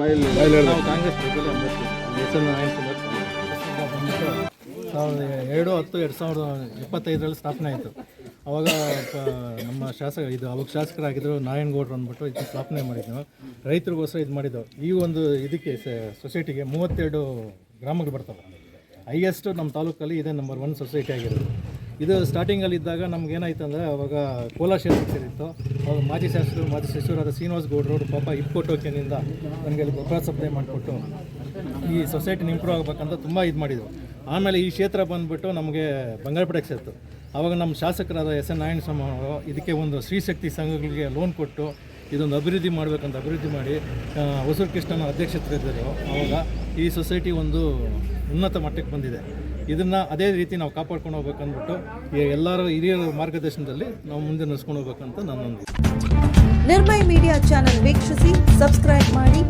ಬಂದ್ಬಿಟ್ಟು ಸಾವಿರದ ಎರಡು ಹತ್ತು ಎರಡು ಸಾವಿರದ ಇಪ್ಪತ್ತೈದರಲ್ಲಿ ಸ್ಥಾಪನೆ ಆಯಿತು. ಅವಾಗ ನಮ್ಮ ಶಾಸಕ ಇದು ಅವಾಗ ಶಾಸಕರಾಗಿದ್ದರು ನಾರಾಯಣಗೌಡರು ಅಂದ್ಬಿಟ್ಟು ಇದು ಸ್ಥಾಪನೆ ಮಾಡಿದ್ವು ರೈತರಿಗೋಸ್ಕರ ಇದು ಮಾಡಿದ್ದೆವು ಈ ಒಂದು ಇದಕ್ಕೆ ಸೊಸೈಟಿಗೆ ಮೂವತ್ತೆರಡು ಗ್ರಾಮಗಳು ಬರ್ತವೆ. ಹೈಯೆಸ್ಟ್ ನಮ್ಮ ತಾಲೂಕಲ್ಲಿ ಇದೇ ನಂಬರ್ ಒನ್ ಸೊಸೈಟಿ ಆಗಿರೋದು. ಇದು ಸ್ಟಾರ್ಟಿಂಗಲ್ಲಿ ಇದ್ದಾಗ ನಮ್ಗೆ ಏನಾಯ್ತು ಅಂದರೆ ಅವಾಗ ಕೋಲಾ ಕ್ಷೇತ್ರ ಸೇರಿತ್ತು. ಅವಾಗ ಮಾಜಿ ಶಾಸಕರು, ಮಾಜಿ ಸಚಿವರಾದ ಶ್ರೀನಿವಾಸ್ ಗೌಡ್ರವರು ಪಾಪ ಇಪ್ಕೋ ಟೋಕೆನಿಂದ ನನಗೆ ಅಲ್ಲಿ ಗೊಬ್ಬರ ಸಪ್ಲೈ ಮಾಡಿಕೊಟ್ಟು ಈ ಸೊಸೈಟಿನ ಇಂಪ್ರೂವ್ ಆಗಬೇಕಂತ ತುಂಬ ಇದು ಮಾಡಿದ್ರು. ಆಮೇಲೆ ಈ ಕ್ಷೇತ್ರ ಬಂದುಬಿಟ್ಟು ನಮಗೆ ಬಂಗಾರಪೇಟೆಗೆ ಸೇರ್ತು. ಆವಾಗ ನಮ್ಮ ಶಾಸಕರಾದ ಎಸ್ ಎನ್ ನಾರಾಯಣಸ್ವಾಮಿ ಅವರು ಇದಕ್ಕೆ ಒಂದು ಸ್ತ್ರೀಶಕ್ತಿ ಸಂಘಗಳಿಗೆ ಲೋನ್ ಕೊಟ್ಟು ಇದೊಂದು ಅಭಿವೃದ್ಧಿ ಮಾಡಬೇಕಂತ ಅಭಿವೃದ್ಧಿ ಮಾಡಿ ಹೊಸೂರು ಕೃಷ್ಣನ ಅಧ್ಯಕ್ಷತೆ ಇದ್ದರು ಆವಾಗ ಈ ಸೊಸೈಟಿ ಒಂದು ಉನ್ನತ ಮಟ್ಟಕ್ಕೆ ಬಂದಿದೆ. ಇದನ್ನು ಅದೇ ರೀತಿ ನಾವು ಕಾಪಾಡ್ಕೊಂಡು ಹೋಗ್ಬೇಕಂದ್ಬಿಟ್ಟು ಎಲ್ಲರ ಹಿರಿಯರ ಮಾರ್ಗದರ್ಶನದಲ್ಲಿ ನಾವು ಮುಂದೆ ನಡೆಸ್ಕೊಂಡು ಹೋಗ್ಬೇಕಂತ ನನ್ನೊಂದು ನಿರ್ಮಯ ಮೀಡಿಯಾ ಚಾನೆಲ್ ವೀಕ್ಷಿಸಿ, ಸಬ್ಸ್ಕ್ರೈಬ್ ಮಾಡಿ